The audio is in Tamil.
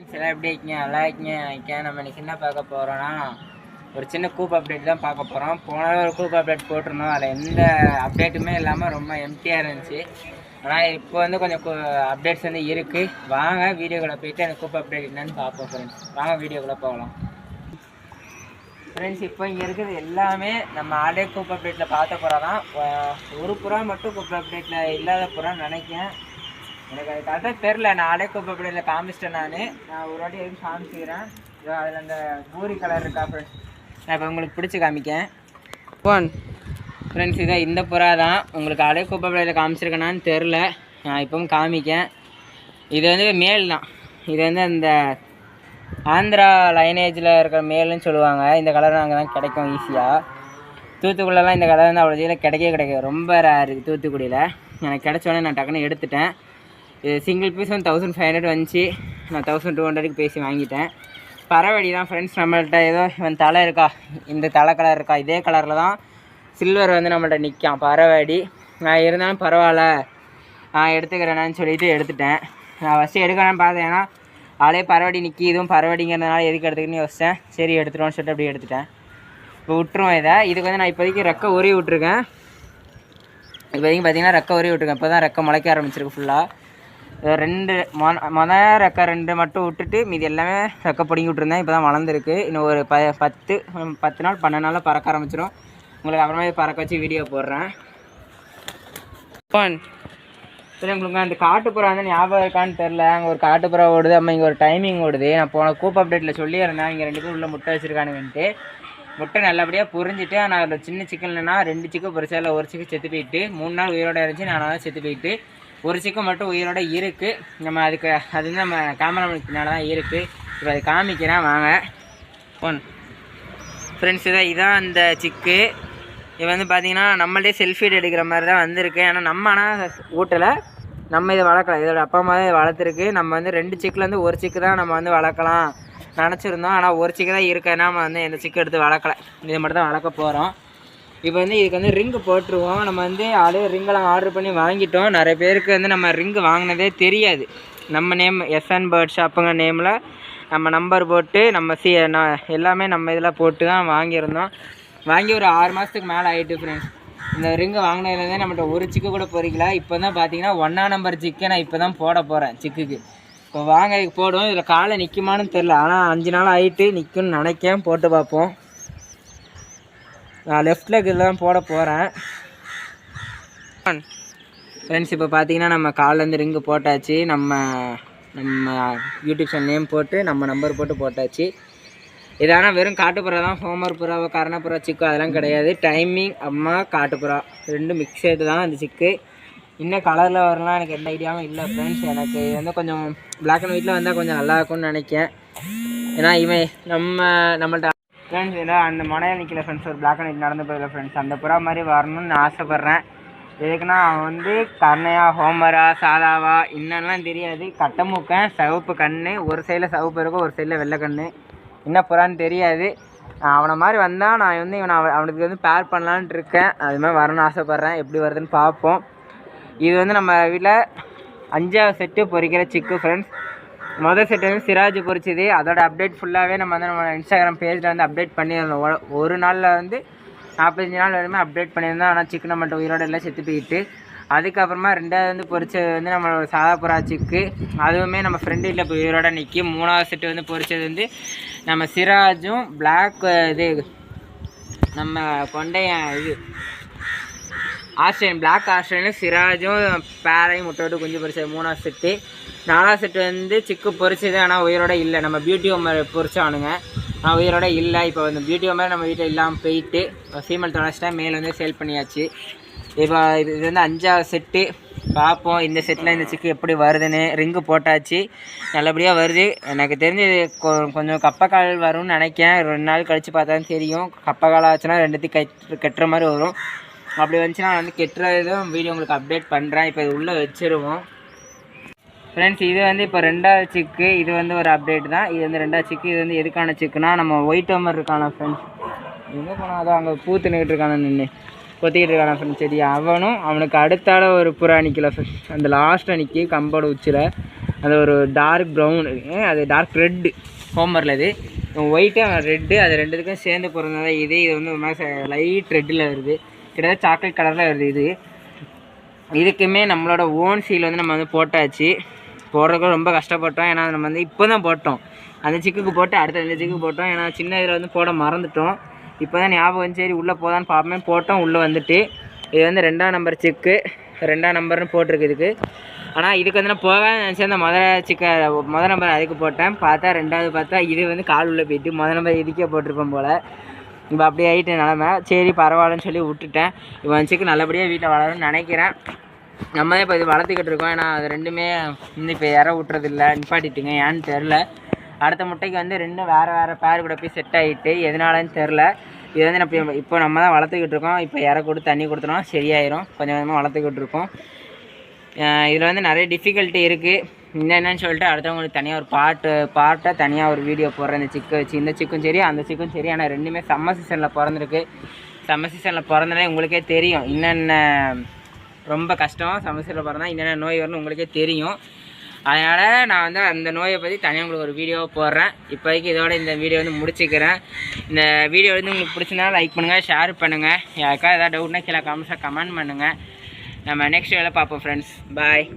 ஃப்ரெண்ட்ஸ் எல்லாம் எப்படி இருக்கீங்க? நல்லா இருக்கீங்க. நினைக்கிறேன் நம்ம இன்னைக்கு என்ன பார்க்க போகிறோன்னா ஒரு சின்ன கூப் அப்டேட் தான் பார்க்க போகிறோம் போன ஒரு கூப் அப்டேட் போட்டிருந்தோம். அதில் எந்த அப்டேட்டுமே இல்லாமல் ரொம்ப எம்டியாக இருந்துச்சு. ஆனால் இப்போ வந்து கொஞ்சம் அப்டேட்ஸ் வந்து இருக்குது வாங்க வீடியோக்குள்ளே போயிட்டு அந்த கூப் அப்டேட் என்னன்னு பார்ப்போம் ஃப்ரெண்ட்ஸ் வாங்க வீடியோக்குள்ளே போகலாம். ஃப்ரெண்ட்ஸ் இப்போ இங்கே இருக்கிறது எல்லாமே நம்ம ஆடே கூப் அப்டேட்டில் பார்த்த புறா தான். ஒரு புறா மட்டும் கூப் அப்டேட்டில் இல்லாத புறான்னு நினைக்கிறேன். எனக்கு அது கரெக்டாக தெரில நான் ஆடே கூப் காமிச்சிட்டேன் நான். நான் ஒரு வாட்டி எதுவும் காமிச்சிக்கிறேன் இதோ அதில் அந்த பூரி கலர் இருக்கா ஃப்ரெண்ட்ஸ் நான் இப்போ உங்களுக்கு பிடிச்சி காமிக்கேன் ஒன் ஃப்ரெண்ட்ஸ் இதான் இந்த புறா தான். உங்களுக்கு ஆடே காமிச்சிருக்கேனான்னு தெரில நான் இப்பவும் காமிக்கேன் இது வந்து மேல் தான். இது வந்து அந்த ஆந்திரா லைனேஜில் இருக்கிற மேல்னு சொல்லுவாங்க. இந்த கலர் அங்கே தான் கிடைக்கும் ஈஸியாக தூத்துக்குடிலலாம் இந்த கலர் வந்து அவ்வளோ இதில் கிடைக்கவே கிடைக்காது. ரொம்ப ரேர் தூத்துக்குடியில். எனக்கு கிடச்சோடனே நான் டக்குன்னு எடுத்துட்டேன். இது சிங்கிள் பீஸ் வந்து தௌசண்ட் ஃபைவ் ஹண்ட்ரட் வந்துச்சு. நான் தௌசண்ட் டூ ஹண்ட்ரடுக்கு பேசி வாங்கிட்டேன். பரவடி தான் ஃப்ரெண்ட்ஸ் நம்மள்ட்ட. ஏதோ இவன் தலை இருக்கா? இந்த தலை கலர் இருக்கா? இதே கலரில் தான் சில்வர் வந்து நம்மள்ட்ட நிற்கான் பரவடி. நான் இருந்தாலும் பரவாயில்ல. நான் எடுத்துக்கிறேன்னு சொல்லிட்டு எடுத்துட்டேன். நான் ஃபஸ்ட்டு எடுக்கணும்னு பார்த்தேன். ஏன்னா அதே பரவடி நிற்கி இதுவும் பரவடிங்கிறதுனால எதுக்கு எடுத்துக்கணும்னு யோசித்தேன் சரி எடுத்துட்டோம்னு சொல்லிட்டு அப்படி எடுத்துட்டேன். இப்போ விட்டுருவோம் இதை. இதுக்கு வந்து நான் இப்போதைக்கு ரெக்கை உரி விட்ருக்கேன் இப்போதைக்கு பார்த்தீங்கன்னா ரெக்க உரி விட்ருக்கேன் இப்போ தான் ரெக்க முளைக்க ஆரம்பிச்சிருக்கு ஃபுல்லாக ரெண்டு மொ மொதல் ரெக்கை ரெண்டு மட்டும் விட்டுட்டு மீதி எல்லாமே ரெக்கை பிடிங்கி விட்ருந்தேன் இப்போ தான் வளர்ந்துருக்கு. இன்னும் ஒரு ப பத்து பத்து நாள் பன்னெண்டு நாளில் பறக்க ஆரம்பிச்சிடும் உங்களுக்கு அப்புறமா பறக்க வச்சு வீடியோ போடுறேன். ஒன் சரி உங்களுக்கு அந்த காட்டுப்புறா வந்து ஞாபகம் இருக்கான்னு தெரில அங்கே ஒரு காட்டுப்புறா ஓடுது. அம்மா இங்கே ஒரு டைமிங் ஓடுது. நான் போன கூப் அப்டேட்டில் சொல்லியிருந்தேன். இங்கே ரெண்டு பேரும் உள்ள முட்டை வச்சுருக்கானுங்கன்ட்டு முட்டை நல்லபடியாக புரிஞ்சுட்டு ஆனால் அதில் சின்ன சிக்கன்லனா ரெண்டு சிக்கு பொரிச்சா இல்லை ஒரு சிக்கு செத்து போயிட்டு மூணு நாள் உயிரோட இருந்துச்சு. நான் தான் செத்து போயிட்டு ஒரு சிக்கு மட்டும் உயிரோட இருக்குது நம்ம அதுக்கு அது வந்து நம்ம கேமரா தான் இருக்குது இப்போ அதை காமிக்கிறேன் வாங்க. ஒன் ஃப்ரெண்ட்ஸ் இதான் இதான் அந்த சிக்கு. இது வந்து பார்த்திங்கன்னா நம்மள்டே செல்ஃபி எடுக்கிற மாதிரி தான் வந்திருக்கு. ஏன்னா நம்ம ஆனால் ஊட்டலை. நம்ம இதை வளர்க்கலாம். இதோட அப்பா அம்மா தான் இதை வளர்த்துருக்கு. நம்ம வந்து ரெண்டு சிக்குலேருந்து ஒரு சிக்கு தான் நம்ம வந்து வளர்க்கலாம். நினச்சிருந்தோம். ஆனால் ஒரு சிக்கு தான் இருக்கேன்னா நம்ம வந்து எந்த சிக்கு எடுத்து வளர்க்கலை. இதை மட்டும் தான் வளர்க்க போகிறோம் இப்போ வந்து இதுக்கு வந்து ரிங்கு போட்டுருவோம். நம்ம வந்து ஆல்ரெடி ரிங்கெல்லாம் ஆர்டர் பண்ணி வாங்கிட்டோம். நிறைய பேருக்கு வந்து நம்ம ரிங்கு வாங்கினதே தெரியாது. நம்ம நேம் எஸ்என் பேர்ட் ஷாப்புங்க நேமில் நம்ம நம்பர் போட்டு நம்ம சி நான் எல்லாமே நம்ம இதில் போட்டு தான் வாங்கியிருந்தோம். வாங்கி ஒரு ஆறு மாதத்துக்கு மேலே ஆகிட்டு ஃப்ரெண்ட்ஸ் இந்த ரிங்கு வாங்கினதுலேருந்தே நம்மகிட்ட ஒரு சிக்கு கூட பொறிக்கல. இப்போ தான் பார்த்தீங்கன்னா ஒன்றா நம்பர் சிக்கை நான் இப்போ தான் போட போகிறேன் சிக்குக்கு இப்போ வாங்க போடுவோம். இதில் காலை நிற்குமான்னு தெரில ஆனால் அஞ்சு நாள் ஆகிட்டு நிற்கும்னு நினைக்கேன். போட்டு பார்ப்போம். நான் லெஃப்ட் லெக்கில் தான் போட போகிறேன் ஃப்ரெண்ட்ஸ் இப்போ பார்த்தீங்கன்னா நம்ம கால்லேருந்து ரிங்கு போட்டாச்சு. நம்ம நம்ம யூடியூப் சேனல் நேம் போட்டு நம்ம நம்பர் போட்டு போட்டாச்சு. இது ஆனால் வெறும் காட்டுப்புறா தான். ஹோமர் புறாவோ கரணப்புறா சிக்கு அதெல்லாம் கிடையாது. டைமிங் அம்மா காட்டுப்புறா. ரெண்டும் மிக்சடு தான் அந்த சிக்கு. இன்னும் கலரில் வரலாம் எனக்கு எந்த ஐடியாவும் இல்லை ஃப்ரெண்ட்ஸ் எனக்கு இது வந்து கொஞ்சம் பிளாக் அண்ட் ஒயிட்டில் வந்தால் கொஞ்சம் நல்லா இருக்கும்னு நினைக்கேன் ஏன்னா இவன் நம்ம நம்மள்ட்ட ஃப்ரெண்ட்ஸ் ஏதோ அந்த மனையில் நிற்கல ஃப்ரெண்ட்ஸ் ஒரு பிளாக் அண்ட் ஒயிட் நடந்து போயிடல ஃப்ரெண்ட்ஸ் அந்த புறா மாதிரி வரணும்னு ஆசைப்பட்றேன். எதுக்குன்னா அவன் வந்து கண்ணையா ஹோமரா சாதாவா என்னெல்லாம் தெரியாது. கட்டமுக்கன் சிவப்பு கண்ணு ஒரு சைடில் சிவப்பு இருக்கும் ஒரு சைடில் வெள்ளை கண்ணு. என்ன புறான்னு தெரியாது. அவனை மாதிரி வந்தால் நான் வந்து இவனை அவனுக்கு வந்து பேர் பண்ணலான்ட்டு இருக்கேன். அது மாதிரி வரணும்னு ஆசைப்பட்றேன். எப்படி வருதுன்னு பார்ப்போம். இது வந்து நம்ம வீட்டில் அஞ்சாவது செட்டு பொறிக்கிற சிக்கு ஃப்ரெண்ட்ஸ் மொதல் செட்டு வந்து சிராஜ் பொரிச்சது. அதோட அப்டேட் ஃபுல்லாகவே நம்ம வந்து நம்ம இன்ஸ்டாகிராம் பேஜில் வந்து அப்டேட் பண்ணியிருந்தோம். ஒரு- ஒரு நாளில் வந்து நாற்பத்தஞ்சு நாள் வரையுமே அப்டேட் பண்ணியிருந்தோம். ஆனால் சிக்கன் மட்டும் உயிரோடு எல்லாம் செத்து போயிட்டு. அதுக்கப்புறமா ரெண்டாவது வந்து பொரிச்சது வந்து நம்மளோட சாதா புறா சிக்கு அதுவுமே நம்ம ஃப்ரெண்டு வீட்டில் போய் உயிரோட நிற்கி மூணாவது செட்டு வந்து பொரிச்சது வந்து நம்ம சிராஜும் பிளாக் இது நம்ம கொண்டையன் இது ஆஸ்திரேலியன் பிளாக் ஆஸ்திரேலியன் சிராஜும் பேரையும் முட்டை குஞ்சு பொரிச்சது மூணாவது செட்டு. நாலாவது செட்டு வந்து சிக்கு பொறிச்சது ஆனால் உயிரோட இல்லை. நம்ம பியூட்டி ஹோமர் பொரிச்சானுங்க. ஆனால் உயிரோட இல்லை. இப்போ வந்து பியூட்டி ஹோமர் நம்ம வீட்டில் இல்லாமல் போயிட்டு ஃபீமேல் தொலைச்சிட்டா மேல் வந்து சேல் பண்ணியாச்சு. இப்போ இது இது வந்து அஞ்சாவது செட்டு. பார்ப்போம் இந்த செட்டில் இந்த சிக்கு எப்படி வருதுன்னு. ரிங்கு போட்டாச்சு. நல்லபடியாக வருது. எனக்கு தெரிஞ்சு இது கொ- கொஞ்சம் கப்பக்கால் வரும்னு நினைக்கிறேன். ரெண்டு நாள் கழித்து பார்த்தா தெரியும். கப்பக்கால் ஆச்சுன்னா ரெண்டுத்தையும் கட் கட்டுற மாதிரி வரும். அப்படி வந்துச்சுன்னா நான் வந்து கெட்டுறதும் வீடியோ உங்களுக்கு அப்டேட் பண்ணுறேன் இப்போ இது உள்ளே வச்சிருவோம். ஃப்ரெண்ட்ஸ் இது வந்து இப்போ ரெண்டாவது சிக்கு இது வந்து ஒரு அப்டேட் தான். இது வந்து ரெண்டாவது சிக்கு இது வந்து எதுக்கான சிக்குனா நம்ம ஒயிட் ஹோமர் இருக்கான ஃப்ரெண்ட்ஸ் எங்கே போனால் அதான் அங்கே பூத்து நின்றுட்டு இருக்கான நின்று கொத்திக்கிட்டு இருக்கான ஃப்ரெண்ட்ஸ் சரி அவனும் அவனுக்கு அடுத்தால ஒரு புறா நிற்கல ஃப்ரெண்ட்ஸ் அந்த லாஸ்ட் அன்னைக்கு கம்போட உச்சியில் அது ஒரு டார்க் ப்ரௌன் அது டார்க் ரெட்டு ஹோமரில் இது. ஒயிட்டு ரெட்டு அது ரெண்டுத்துக்கும் சேர்ந்து பிறந்ததா இது. இது வந்து ஒரு மாதிரி லைட் ரெட்டில் வருது. கிட்டத்தட்ட சாக்லேட் கலரில் வருது இது. இதுக்குமே நம்மளோட ஓன் சீல் வந்து நம்ம வந்து போட்டாச்சு. போடுறதுக்கு ரொம்ப கஷ்டப்பட்டோம். ஏன்னா நம்ம வந்து இப்போ தான் போட்டோம். அந்த சிக்குக்கு போட்டு அடுத்த ரெண்டு சிக்கு போட்டோம். ஏன்னா சின்ன இதில் வந்து போட மறந்துட்டோம். இப்போ தான் ஞாபகம் சரி உள்ளே போதான்னு பார்ப்போம் போட்டோம் உள்ளே வந்துட்டு. இது வந்து ரெண்டாம் நம்பர் சிக்கு. ரெண்டாம் நம்பர்னு போட்டிருக்கு இதுக்கு. ஆனால் இதுக்கு வந்து நான் போக நினச்சேன். அந்த முதல் சிக்க முதல் நம்பர் அதுக்கு போட்டேன். பார்த்தா ரெண்டாவது பார்த்தா இது வந்து கால் உள்ளே போயிட்டு முதல் நம்பர் இதுக்கே போட்டிருப்பேன் போல். இப்போ அப்படி ஆகிட்டு நிலமை. சரி பரவாயில்லன்னு சொல்லி விட்டுட்டேன். இப்போ வச்சுக்கு நல்லபடியாக வீட்டில் வளரணும்னு நினைக்கிறேன். நம்ம தான் இப்போ இது வளர்த்துக்கிட்டு இருக்கோம். ஏன்னா அது ரெண்டுமே இன்னும் இப்போ இற விட்றதில்ல நிப்பாட்டிட்டுங்க. ஏன்னு தெரில அடுத்த முட்டைக்கு வந்து ரெண்டும் வேறு வேறு பேர் கூட போய் செட் ஆகிட்டு எதனாலன்னு தெரில இது வந்து நம்ம இப்போ- இப்போ நம்ம தான் வளர்த்துக்கிட்டு இருக்கோம். இப்போ இற கொடுத்து தண்ணி கொடுத்தோம்னா சரியாயிரும். கொஞ்சம் கொஞ்சமாக வளர்த்துக்கிட்டு இருக்கோம். இதில் வந்து நிறைய டிஃபிகல்ட்டி இருக்குது என்னென்னு சொல்லிட்டு அடுத்தவங்களுக்கு தனியாக ஒரு பாட்டு பாட்டை தனியாக ஒரு வீடியோ போடுறேன். இந்த சிக்கை வச்சு இந்த சிக்கும் சரி அந்த சிக்கும் சரி. ஆனால் ரெண்டுமே சம்மர் சீசனில் பிறந்திருக்கு. சம்மர் சீசனில் பிறந்தனே உங்களுக்கே தெரியும். என்னென்ன ரொம்ப கஷ்டம் சம்மர் சீசனில் பிறந்தா என்னென்ன நோய் வரும்னு உங்களுக்கே தெரியும். அதனால் நான் வந்து அந்த நோயை பற்றி தனியாக உங்களுக்கு ஒரு வீடியோ போடுறேன். இப்போதைக்கு இதோட இந்த வீடியோ வந்து முடிச்சுக்கிறேன். இந்த வீடியோ வந்து உங்களுக்கு பிடிச்சிருந்தா லைக் பண்ணுங்கள் ஷேர் பண்ணுங்கள் யாருக்கா ஏதாவது டவுட்னா கீழே கமெண்ட்ஸாக கமெண்ட் பண்ணுங்கள் நம்ம நெக்ஸ்ட் வேலை பார்ப்போம் ஃப்ரெண்ட்ஸ் பாய்